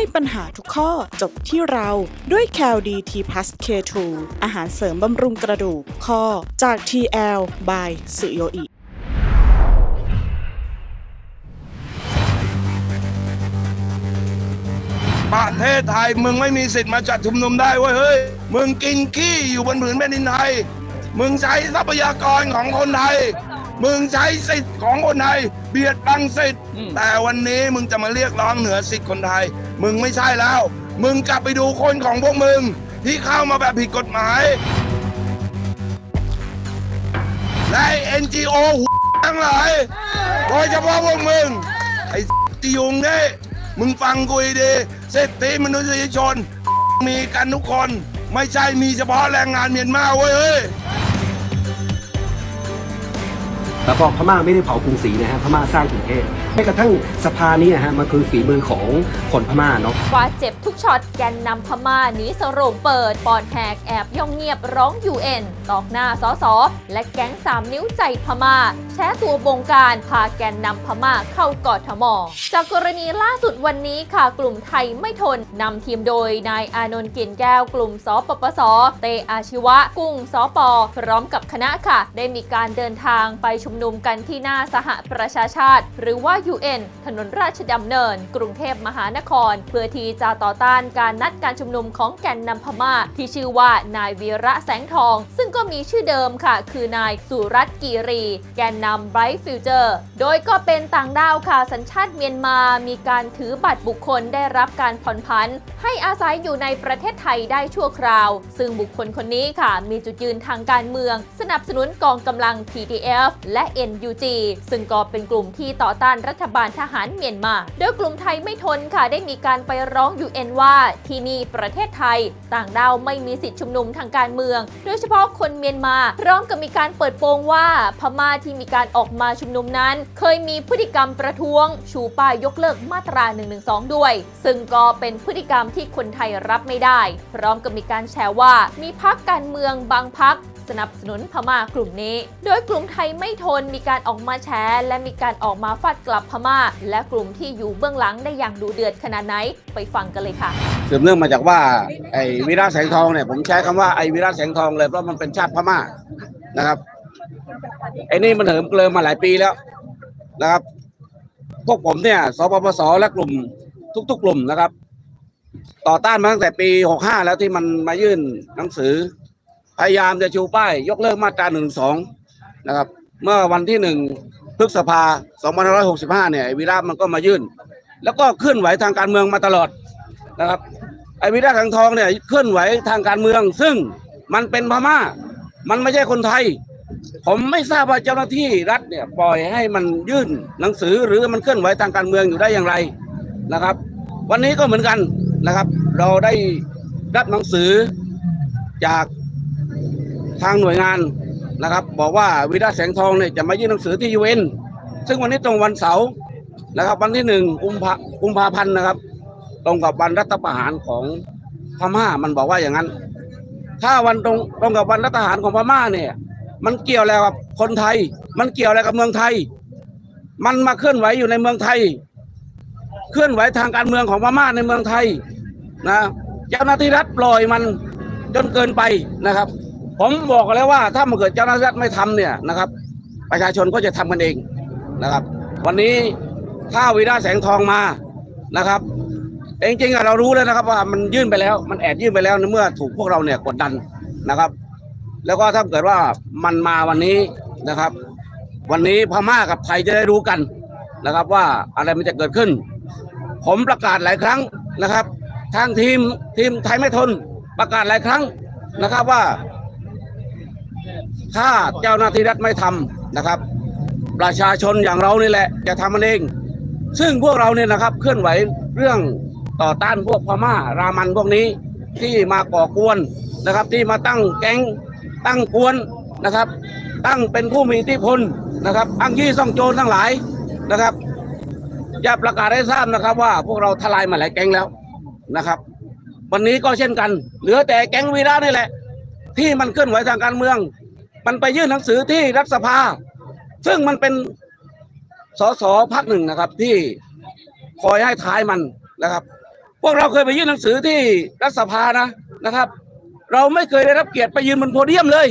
ให้ปัญหาทุกข้อจบที่เราด้วย c a l d t plus K2 อาหารเสริมบำรุงกระดูกข้อจาก TL by สุโยอิประเทศไทยมึงไม่มีสิทธิ์มาจัดชุมนุมได้เว้ยเฮ้ย มึงกินขี้อยู่บนผืนแผ่นดินไทย มึงใช้ทรัพยากรของคนไทย มึงใช้สิทธิ์ของคนไทย เบียดบังสิทธิ์ แต่วันนี้มึงจะมาเรียกร้องเหนือสิทธิ์คนไทย มึงไม่ใช่แล้ว มึงกลับไปดูคนของพวกมึง ที่เข้ามาแบบผิดกฎหมาย และ NGO ทั้งหลายโดยเฉพาะพวกมึง ไอ้ติยุงเนี่ยมึงฟังกูดีสิทธิมนุษยชน มีกันทุกคน ไม่ใช่มีเฉพาะแรงงานเมียนมาเว้ยเฮ้ยแล้วก็พม่าไม่ได้เผากรุงศรีนะฮะพม่าสร้างกรุงเทพ แม้กระทั่งสภานี้นะฮะมันคือฝีมือของคนพม่าเนาะฟาเจ็บทุกช็อตแกนนำพม่าหนีสโรงเปิดปอดแหกแอบย่องเงียบร้อง UN ตอกหน้าสอสอและแก๊ง3นิ้วใจพม่า แช้ตัวบงการพาแกนนำพม่าเข้ากอทม จากกรณีล่าสุดวันนี้ค่ะกลุ่มไทยไม่ทนนำทีมโดยนายอานนท์กิ่นแก้วกลุ่มสปปส เตอาชีวะ กุ้งสปพร้อมกับคณะค่ะ ได้มีการเดินทางไปชุมนุมกันที่หน้าสหประชาชาติ หรือว่า UN ถนนราชดำเนิน กรุงเทพมหานคร เพื่อที่จะต่อต้านการนัดการชุมนุมของแกนนำพม่า ที่ชื่อว่านายวีระแสงทอง ซึ่งก็มีชื่อเดิมค่ะ คือนายสุรัตน์กีรี แกนนำ Bright Future โดยก็เป็นต่างด้าวค่ะ สัญชาติเมียนมา มีการถือบัตรบุคคลได้รับการผ่อนผัน ให้อาศัยอยู่ในประเทศไทยได้ชั่วคราว ซึ่งบุคคลคนนี้ค่ะ มีจุดยืนทางการเมือง สนับสนุนกองกำลัง TTF และ NUG ซึ่งก็เป็นกลุ่มที่ต่อต้านรัฐฐบาลทหารเมียนมา โดยกลุ่มไทยไม่ทนค่ะได้มีการไปร้อง UN ว่าที่นี่ประเทศไทย ต่างด้าวไม่มีสิทธิชุมนุมทางการเมือง โดยเฉพาะคนเมียนมาพร้อมกับมีการเปิดโปงว่าพม่าที่มีการออกมาชุมนุมนั้น เคยมีพฤติกรรมประท้วง ชูป้ายยกเลิกมาตรา 112 ด้วย ซึ่งก็เป็นพฤติกรรมที่คนไทยรับไม่ได้ พร้อมกับมีการแชร์ว่ามีพักการเมืองบางพัก สนับสนุนพม่ากลุ่มนี้ โดยกลุ่มไทยไม่ทนมีการออกมาแชร์และมีการออกมาฟาดกลับพม่า และกลุ่มที่อยู่เบื้องหลังได้อย่างดูเดือดขนาดไหนไปฟังกันเลยค่ะสืบเนื่องมาจากว่าไอ้วิราชแสงทองเนี่ยผมใช้คำว่าไอ้วิราชแสงทองเลยเพราะมันเป็นชาติพม่านะครับไอ้นี่มันเหิมเกลิมมาหลายปีแล้วนะครับ พวกผมเนี่ยสปปสและกลุ่มทุก ๆ กลุ่มนะครับ ต่อต้านมาตั้งแต่ปี 65 แล้วที่มันมายื่นหนังสือ พยายามจะชูป้ายยกเลิกมาตรา1นึนะครับ เมื่อวันที่หนึ่งพฤษภา2565เนี่ยไอวิราชมันก็มายื่น แล้วก็เคลื่อนไหวทางการเมืองมาตลอดนะครับไอวิราชสังทองเนี่ยเคลื่อนไหวทางการเมือง ซึ่งมันเป็นพม่า มันไม่ใช่คนไทย ผมไม่ทราบว่าเจ้าหน้าที่รัฐเนี่ยปล่อยให้มันยื่นหนังสือหรือมันเคลื่อนไหวทางการเมืองอยู่ได้อย่างไรนะครับ วันนี้ก็เหมือนกันนะครับ เราได้รับหนังสือจาก ทางหน่วยงานนะครับ บอกว่าวิราชแสงทองเนี่ยจะมายื่นหนังสือที่ยูเอ็นซึ่งวันนี้ตรงวันเสาร์นะครับ วันที่หนึ่งกุมภากุมภาพันธ์นะครับ ตรงกับวันรัฐประหารของพม่ามันบอกว่าอย่างนั้น ถ้าวันตรงตรงกับวันรัฐประหารของพม่าเนี่ย มันเกี่ยวอะไรกับคนไทย มันเกี่ยวอะไรกับเมืองไทย มันมาเคลื่อนไหวอยู่ในเมืองไทย เคลื่อนไหวทางการเมืองของพม่าในเมืองไทยนะเจ้าหน้าที่รัฐปล่อยมันจนเกินไปนะครับ ผมบอกแล้วว่าถ้ามันเกิดเจ้าหน้าที่รัฐไม่ทำเนี่ยนะครับ ประชาชนก็จะทำกันเองนะครับ วันนี้ถ้าวีระแสงทองมานะครับจริงๆเรารู้แล้วนะครับว่ามันยื่นไปแล้ว มันแอบยื่นไปแล้วในเมื่อถูกพวกเราเนี่ยกดดันนะครับ แล้วก็ถ้าเกิดว่ามันมาวันนี้นะครับ วันนี้พม่ากับไทยจะได้รู้กันนะครับ ว่าอะไรมันจะเกิดขึ้น ผมประกาศหลายครั้งนะครับ ทางทีมทีมไทยไม่ทนประกาศหลายครั้งนะครับว่า ถ้าเจ้าหน้าที่รัฐไม่ทำนะครับ ประชาชนอย่างเรานี่แหละ จะทำมันเอง ซึ่งพวกเราเนี่ยนะครับ เคลื่อนไหวเรื่องต่อต้านพวกพม่ารามันพวกนี้ที่มาก่อกวนนะครับ ที่มาตั้งแก๊งตั้งกวนนะครับ ตั้งเป็นผู้มีอิทธิพลนะครับอ้างยี่ซ่องโจรทั้งหลายนะครับจะประกาศให้ทราบนะครับ ว่าพวกเราทลายมาหลายแก๊งแล้วนะครับ วันนี้ก็เช่นกัน เหลือแต่แก๊งวีระนี่แหละ ที่มันเคลื่อนไหวทางการเมือง มันไปยื่นหนังสือที่รัฐสภา ซึ่งมันเป็นสสพักหนึ่งนะครับ ที่คอยให้ท้ายมันนะครับ พวกเราเคยไปยื่นหนังสือที่รัฐสภานะนะครับ เราไม่เคยได้รับเกียรติไปยืนบนโพเดียมเลย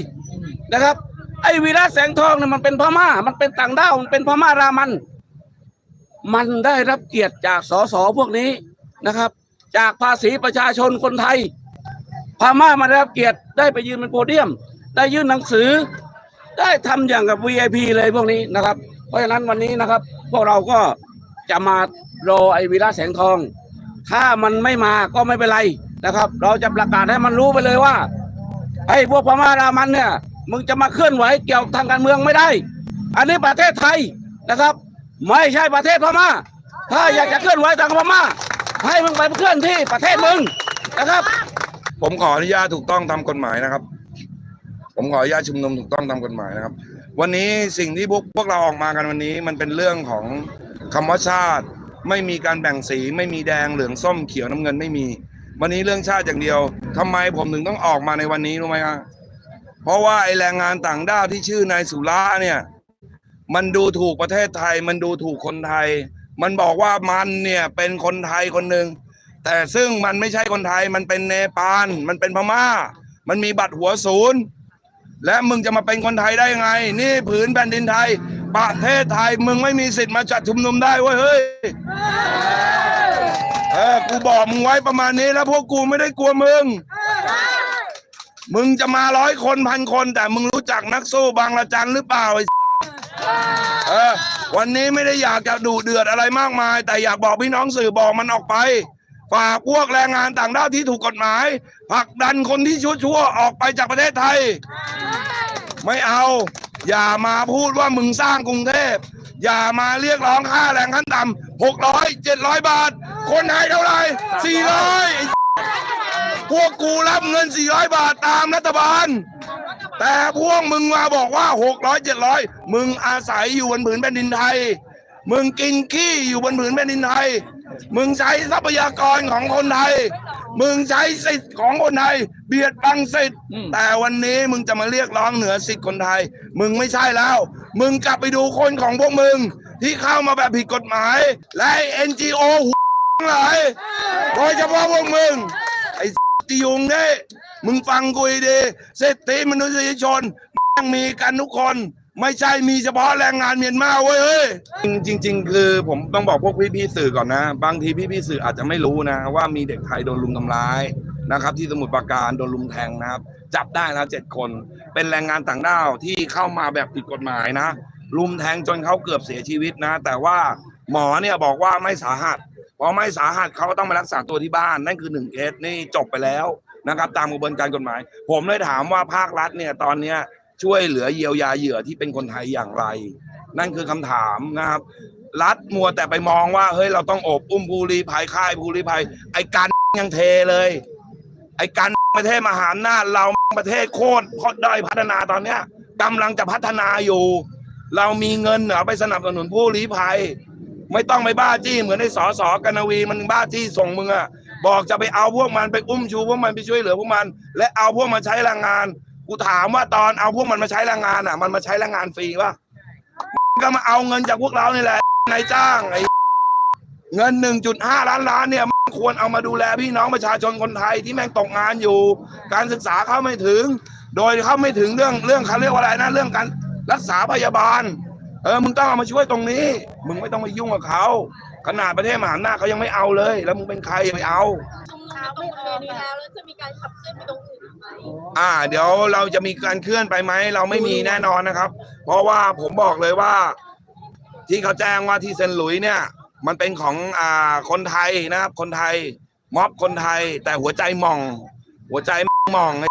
นะครับ ไอ้วีระแสงทองเนี่ยมันเป็นพม่า มันเป็นต่างด้าวมันเป็นพม่ารามัน มันได้รับเกียรติจากสสพวกนี้นะครับ จากภาษีประชาชนคนไทยพม่ามาได้รับเกียรติได้ไปยืนบนโพเดียม ได้ยื่นหนังสือ ได้ทำอย่างกับ VIP เลยพวกนี้นะครับ เพราะฉะนั้นวันนี้นะครับ พวกเราก็จะมารอไอวีระแสงทอง ถ้ามันไม่มาก็ไม่เป็นไรนะครับ เราจะประกาศให้มันรู้ไปเลยว่าไอ้พวกพม่ารามันเนี่ยมึงจะมาเคลื่อนไหวเกี่ยวทางการเมืองไม่ได้ อันนี้ประเทศไทยนะครับ ไม่ใช่ประเทศพม่า ถ้าอยากจะเคลื่อนไหวทางพม่า ให้มึงไปเคลื่อนที่ประเทศมึงนะครับ ผมขออนุญาตถูกต้องตามกฎหมายนะครับ ผมขออนุญาตชุมนุมถูกต้องตามกฎหมายนะครับ วันนี้สิ่งที่พวกพวกเราออกมากันวันนี้มันเป็นเรื่องของคำว่าชาติ ไม่มีการแบ่งสีไม่มีแดงเหลืองส้มเขียวน้ำเงินไม่มี วันนี้เรื่องชาติอย่างเดียวทำไมผมถึงต้องออกมาในวันนี้รู้ไหมครับเพราะว่าไอแรงงานต่างด้าวที่ชื่อนายสุราเนี่ยมันดูถูกประเทศไทย มันดูถูกคนไทย มันบอกว่ามันเนี่ยเป็นคนไทยคนหนึ่งแต่ซึ่งมันไม่ใช่คนไทยมันเป็นเนปาลมันเป็นพม่า มันมีบัตรหัวศูนย์ และมึงจะมาเป็นคนไทยได้ยังไง นี่ผืนแผ่นดินไทย ประเทศไทยมึงไม่มีสิทธิ์มาจัดชุมนุมได้เว้ยเฮ้ยเออกูบอกมึงไว้ประมาณนี้แล้วพวกกูไม่ได้กลัวมึง มึงจะมาร้อยคนพันคน แต่มึงรู้จักนักสู้บางละจันหรือเปล่าไอ้เออวันนี้ไม่ได้อยากจะดุเดือดอะไรมากมาย แต่อยากบอกพี่น้องสื่อบอกมันออกไป ฝากพวกแรงงานต่างด้าวที่ถูกกฎหมายผลักดันคนที่ชั่วๆออกไปจากประเทศไทย ไม่เอา อย่ามาพูดว่ามึงสร้างกรุงเทพ อย่ามาเรียกร้องค่าแรงขั้นต่ำหกร้อยเจ็ดร้อยบาท คนไทยเท่าไหร่สี่ร้อยพวกกูรับเงินสี่ร้อยบาทตามรัฐบาล แต่พวกมึงมาบอกว่าหกร้อยเจ็ดร้อยมึงอาศัยอยู่บนผืนแผ่นดินไทย มึงกินขี้อยู่บนผืนแผ่นดินไทย มึงใช้ทรัพยากรของคนไทย มึงใช้สิทธิ์ของคนไทย เบียดบังสิทธิ์อืมแต่วันนี้มึงจะมาเรียกร้องเหนือสิทธิ์คนไทย มึงไม่ใช่แล้ว มึงกลับไปดูคนของพวกมึง ที่เข้ามาแบบผิดกฎหมาย และเอ็นจีโอหัวทั้งหลายโดยเฉพาะพวกมึง ไอ้ติยุงเนี่ยมึงฟังกูให้ดีเศรษฐีมนุษยชนแม่งมีกันทุกคน ไม่ใช่มีเฉพาะแรงงานเมียนมาเว้ยเฮ้ยจริง ๆ คือผมต้องบอกพวกพี่ๆสื่อก่อนนะ บางทีพี่ๆสื่ออาจจะไม่รู้นะ ว่ามีเด็กไทยโดนลุมทำร้ายนะครับ ที่สมุทรปราการโดนลุมแทงนะครับ จับได้แล้วเจ็ดคน เป็นแรงงานต่างด้าวที่เข้ามาแบบผิดกฎหมายนะ ลุมแทงจนเขาเกือบเสียชีวิตนะ แต่ว่าหมอเนี่ยบอกว่าไม่สาหัสพอไม่สาหัสเขาก็ต้องไปรักษาตัวที่บ้านนั่นคือหนึ่งเคสนี่จบไปแล้วนะครับ ตามกระบวนการกฎหมาย ผมเลยถามว่าภาครัฐเนี่ยตอนเนี้ย ช่วยเหลือเยียวยาเหยื่อที่เป็นคนไทยอย่างไร นั่นคือคำถามนะครับ รัฐมัวแต่ไปมองว่าเฮ้ยเราต้องอบอุ้มภูรีภัยค่ายภูรีภัย ไอ้การยังเทเลย ไอ้การประเทศมหาอำนาจเราประเทศโคตรโคตรด้อยพัฒนาตอนเนี้ยกำลังจะพัฒนาอยู่ เรามีเงินเหรอไปสนับสนุนผู้ลี้ภัย ไม่ต้องไปบ้าจี้เหมือนไอ้สอสอกนวีมันบ้าจี้ส่งมึงอะบอกจะไปเอาพวกมันไปอุ้มชูพวกมันไปช่วยเหลือพวกมัน และเอาพวกมันใช้แรงงาน กูถามว่าตอนเอาพวกมันมาใช้แรงงานอะ มันมาใช้แรงงานฟรีป่ะก็มาเอาเงินจากพวกเรานี่แหละนายจ้างไอ้เงิน1.5ล้านล้านเนี่ยมันควรเอามาดูแลพี่น้องประชาชนคนไทยที่แม่งตกงานอยู่ การศึกษาเข้าไม่ถึง โดยเข้าไม่ถึงเรื่องเรื่องเขาเรียกว่าอะไรนะเรื่องการรักษาพยาบาล เออมึงต้องเอามาช่วยตรงนี้ มึงไม่ต้องไปยุ่งกับเขาขนาดประเทศมหาอำนาจเขายังไม่เอาเลย แล้วมึงเป็นใครไปเอา ชุมนุมไปตรงบริเวณนี้แล้วแล้วจะมีการขับเคลื่อนไปตรงอื่นอีกไหมอ่า เดี๋ยวเราจะมีการเคลื่อนไปไหมเราไม่มีแน่นอนนะครับ เพราะว่าผมบอกเลยว่า ที่เขาแจ้งว่าที่เซนต์หลุยส์เนี่ย มันเป็นของอ่าคนไทยนะครับ คนไทยม็อบคนไทย แต่หัวใจหมอง หัวใจหมองไอ้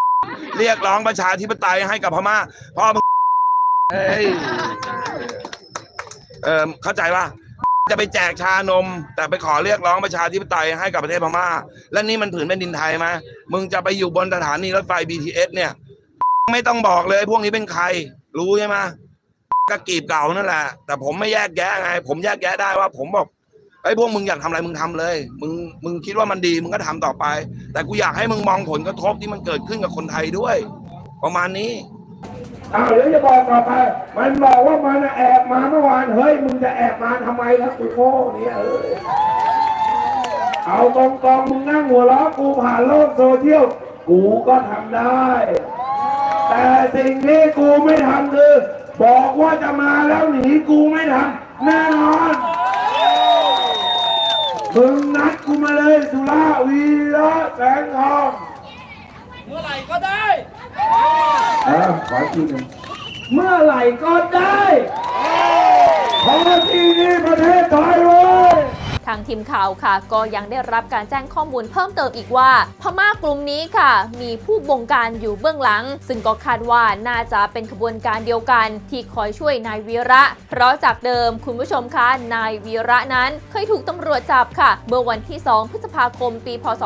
เรียกร้องประชาธิปไตยให้กับพม่าพ่อมึงเฮ้ยเออเข้าใจป่ะ จะไปแจกชานม แต่ไปขอเรียกร้องประชาธิปไตยให้กับประเทศพม่า และนี่มันผืนแผ่นดินไทยไหมมึงจะไปอยู่บนสถานีรถไฟ BTS เนี่ย ไม่ต้องบอกเลยพวกนี้เป็นใคร รู้ใช่ไหมกระกีบเก่านั่นแหละ แต่ผมไม่แยกแยะไง ผมแยกแยะได้ว่าผมบอกไอ้พวกมึงอยากทำอะไรมึงทำเลย มึงมึงคิดว่ามันดีมึงก็ทำต่อไป แต่กูอยากให้มึงมองผลกระทบที่มันเกิดขึ้นกับคนไทยด้วย ประมาณนี้ อ้าวเดี๋ยวจะบอกต่อไป มันบอกว่ามันแอบมาเมื่อวาน เฮ้ย มึงจะแอบมาทำไมครับกูโง่เนี่ยเออเอากองกองๆมึงนั่งหัวเราะกูผ่านโลกโซเชียล กูก็ทำได้ แต่สิ่งที่กูไม่ทำคือ บอกว่าจะมาแล้วหนีกูไม่ทำแน่นอนมึงนัดกูมาเลยสุราวีระแสงทองเมื่อไหร่ก็ได้ ขอทีหนึ่งเมื่อไหร่ก็ได้ขอที่นี่ประเทศไทยเว้ย ทางทีมข่าวค่ะ ก็ยังได้รับการแจ้งข้อมูลเพิ่มเติมอีกว่า พม่ากลุ่มนี้ค่ะ มีผู้บงการอยู่เบื้องหลัง ซึ่งก็คาดว่าน่าจะเป็นขบวนการเดียวกัน ที่คอยช่วยนายวีระ เพราะจากเดิมคุณผู้ชมคะนายวีระนั้นเคยถูกตำรวจจับค่ะ เมื่อวันที่ 2 พฤษภาคม ปี พศ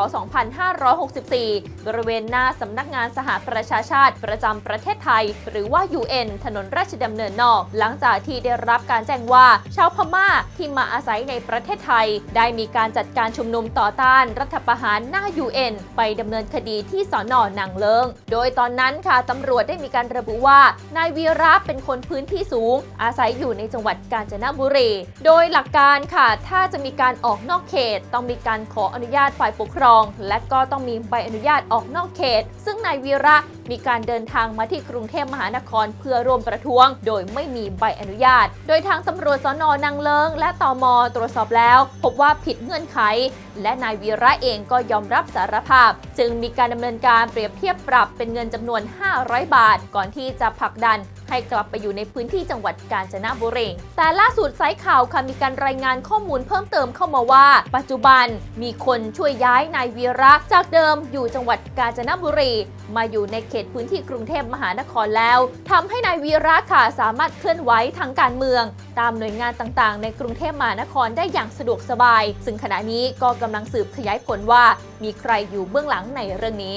2564 บริเวณหน้าสำนักงานสหประชาชาติประจำประเทศไทย หรือว่า UN ถนนราชดำเนินนอก หลังจากที่ได้รับการแจ้งว่าชาวพม่าที่มาอาศัยในประเทศไทยได้มีการจัดการชุมนุมต่อต้านรัฐประหารหน้า UN ไปดำเนินคดีที่สอนอนางเลิง โดยตอนนั้นค่ะตำรวจได้มีการระบุว่านายวีระเป็นคนพื้นที่สูง อาศัยอยู่ในจังหวัดกาญจนบุรี โดยหลักการค่ะ ถ้าจะมีการออกนอกเขต ต้องมีการขออนุญาตฝ่ายปกครอง และก็ต้องมีใบอนุญาตออกนอกเขต ซึ่งนายวีระมีการเดินทางมาที่กรุงเทพมหานครเพื่อร่วมประท้วง โดยไม่มีใบอนุญาต โดยทางตำรวจสอนนางเลิง และตมตรวจสอบแล้วพบว่าผิดเงื่อนไข และนายวีระเองก็ยอมรับสารภาพ จึงมีการดำเนินการเปรียบเทียบปรับเป็นเงินจำนวน 500 บาท ก่อนที่จะผลักดัน ให้กลับไปอยู่ในพื้นที่จังหวัดกาญจนบุรีแต่ล่าสุดสายข่าวค่ะมีการรายงานข้อมูลเพิ่มเติมเข้ามาว่า ปัจจุบันมีคนช่วยย้ายนายวีระจากเดิมอยู่จังหวัดกาญจนบุรีมาอยู่ในเขตพื้นที่กรุงเทพมหานครแล้วทำให้นายวีระค่ะสามารถเคลื่อนไหวทางการเมือง ตามหน่วยงานต่างๆ ในกรุงเทพมหานครได้อย่างสะดวกสบาย ซึ่งขณะนี้ก็กำลังสืบขยายผลว่า มีใครอยู่เบื้องหลังในเรื่องนี้